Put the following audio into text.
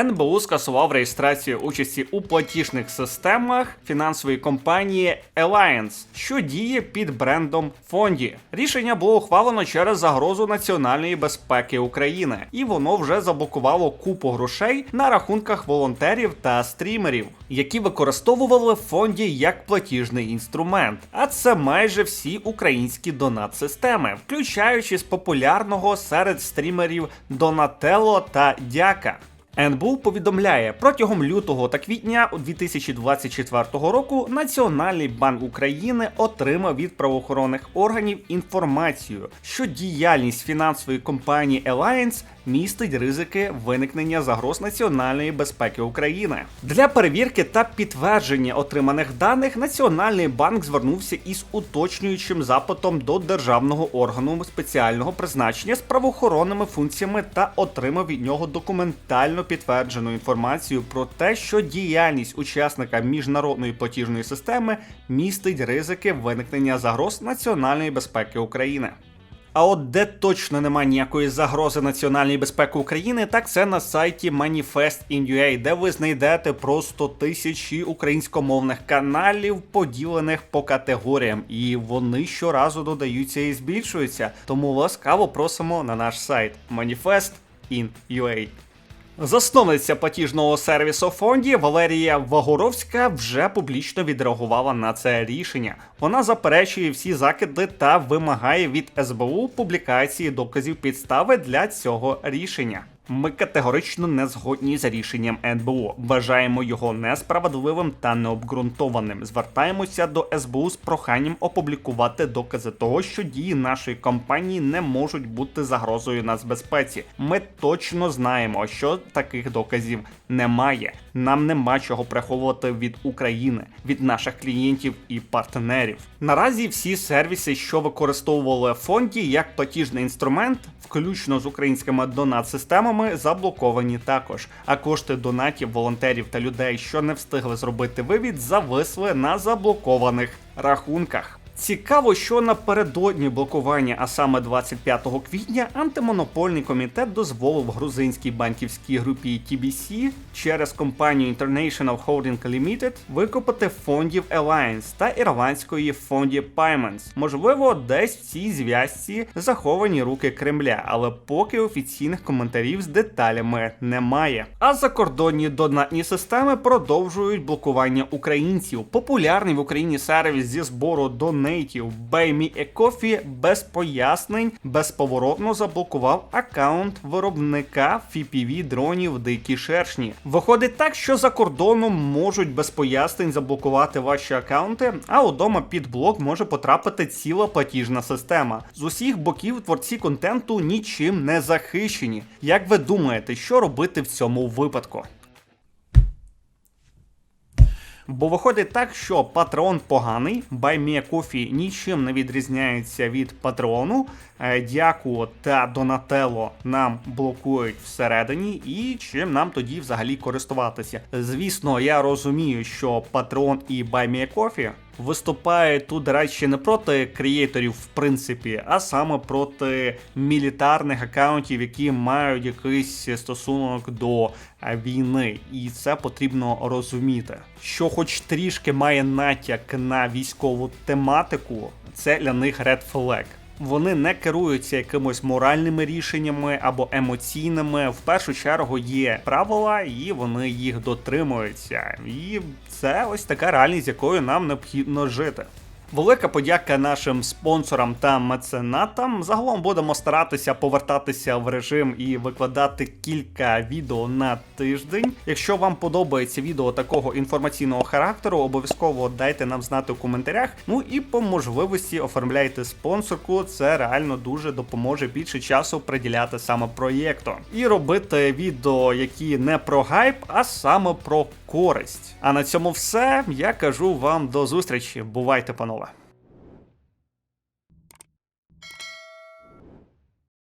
НБУ скасував реєстрацію участі у платіжних системах фінансової компанії Alliance, що діє під брендом Фонді. Рішення було ухвалено через загрозу національної безпеки України, і воно вже заблокувало купу грошей на рахунках волонтерів та стрімерів, які використовували фонді як платіжний інструмент. А це майже всі українські донат-системи, включаючи з популярного серед стрімерів Donatello та Дяка. НБУ повідомляє, протягом лютого та квітня 2024 року Національний банк України отримав від правоохоронних органів інформацію, що діяльність фінансової компанії Alliance містить ризики виникнення загроз національної безпеки України. Для перевірки та підтвердження отриманих даних Національний банк звернувся із уточнюючим запитом до державного органу спеціального призначення з правоохоронними функціями та отримав від нього документально підтверджену інформацію про те, що діяльність учасника міжнародної платіжної системи містить ризики виникнення загроз національної безпеки України. А от де точно немає ніякої загрози національної безпеки України, так це на сайті Manifest.in.ua, де ви знайдете просто тисячі українськомовних каналів, поділених по категоріям, і вони щоразу додаються і збільшуються. Тому ласкаво просимо на наш сайт Manifest.in.ua. Засновниця платіжного сервісу фонді Валерія Вагоровська вже публічно відреагувала на це рішення. Вона заперечує всі закиди та вимагає від СБУ публікації доказів підстави для цього рішення. Ми категорично не згодні з рішенням НБУ. Вважаємо його несправедливим та необґрунтованим. Звертаємося до СБУ з проханням опублікувати докази того, що дії нашої компанії не можуть бути загрозою нацбезпеці. Ми точно знаємо, що таких доказів немає. Нам нема чого приховувати від України, від наших клієнтів і партнерів. Наразі всі сервіси, що використовували фонді як платіжний інструмент, включно з українськими донат-системами, заблоковані також. А кошти донатів, волонтерів та людей, що не встигли зробити вивід, зависли на заблокованих рахунках. Цікаво, що напередодні блокування, а саме 25 квітня, антимонопольний комітет дозволив грузинській банківській групі TBC через компанію International Holding Limited викупити фондів Alliance та ірландської фонді Payments. Можливо, десь в цій зв'язці заховані руки Кремля, але поки офіційних коментарів з деталями немає. А закордонні донатні системи продовжують блокування українців. Популярний в Україні сервіс зі збору донейтів Buy Me a Coffee без пояснень безповоротно заблокував аккаунт виробника FPV дронів Дикі Шершні. Виходить так, що за кордоном можуть без пояснень заблокувати ваші аккаунти, а удома під блок може потрапити ціла платіжна система. З усіх боків творці контенту нічим не захищені. Як ви думаєте, що робити в цьому випадку? Бо виходить так, що патрон поганий, Coffee нічим не відрізняється від патрону. Дякую Дяку та Донателло нам блокують всередині, і чим нам тоді взагалі користуватися. Звісно, я розумію, що патрон і Coffee виступають тут, речі, не проти креаторів, в принципі, а саме проти мілітарних аккаунтів, які мають якийсь стосунок до війни. І це потрібно розуміти. Що, хоч трішки має натяк на військову тематику, це для них Red Flag. Вони не керуються якимось моральними рішеннями або емоційними. В першу чергу є правила, і вони їх дотримуються. І це ось така реальність, якою нам необхідно жити. Велика подяка нашим спонсорам та меценатам. Загалом будемо старатися повертатися в режим і викладати кілька відео на тиждень. Якщо вам подобається відео такого інформаційного характеру, обов'язково дайте нам знати в коментарях. Ну і по можливості оформляйте спонсорку. Це реально дуже допоможе більше часу приділяти саме проєкту. І робити відео, які не про гайп, а саме про користь. А на цьому все. Я кажу вам до зустрічі. Бувайте, панове.